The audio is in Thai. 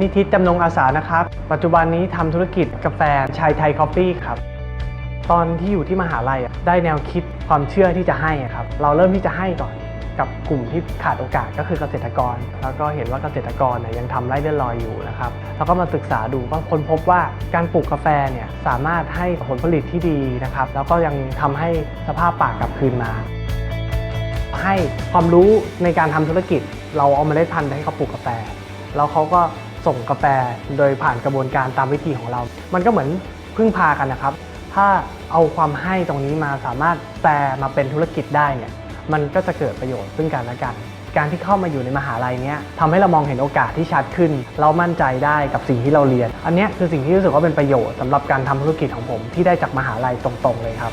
นิติจำนงอาสานะครับ ปัจจุบันนี้ทำธุรกิจกาแฟชายไทยคอฟฟี่ครับ ตอนที่อยู่ที่มหาลัยได้แนวคิดความเชื่อที่จะให้อะครับ เราเริ่มที่จะให้ก่อนกับกลุ่มที่ขาดโอกาสก็คือเกษตรกร แล้วก็เห็นว่าเกษตรกรเนี่ยยังทำไร่เลื่อนลอยอยู่นะครับแล้วก็มาศึกษาดูก็ค้นพบว่าการปลูกกาแฟเนี่ยสามารถให้ผลผลิตที่ดีนะครับ แล้วก็ยังทำให้สภาพป่ากลับคืนมา ให้ความรู้ในการทำธุรกิจ เราเอาเมาเล็ดพันธุ์ให้เขาปลูกกาแฟ แล้วเขาก็ ส่งกาแฟโดยผ่านกระบวนการตามวิธีของเรา มันก็เหมือนพึ่งพากันนะครับ ถ้าเอาความให้ตรงนี้มาสามารถแปลมาเป็นธุรกิจได้เนี่ย มันก็จะเกิดประโยชน์ซึ่งกันและกัน การที่เข้ามาอยู่ในมหาลัยเนี้ยทำให้เรามองเห็นโอกาสที่ชัดขึ้น เรามั่นใจได้กับสิ่งที่เราเรียน อันเนี้ยคือสิ่งที่รู้สึกว่าเป็นประโยชน์สำหรับการทำธุรกิจของผมที่ได้จากมหาลัยตรงๆเลยครับ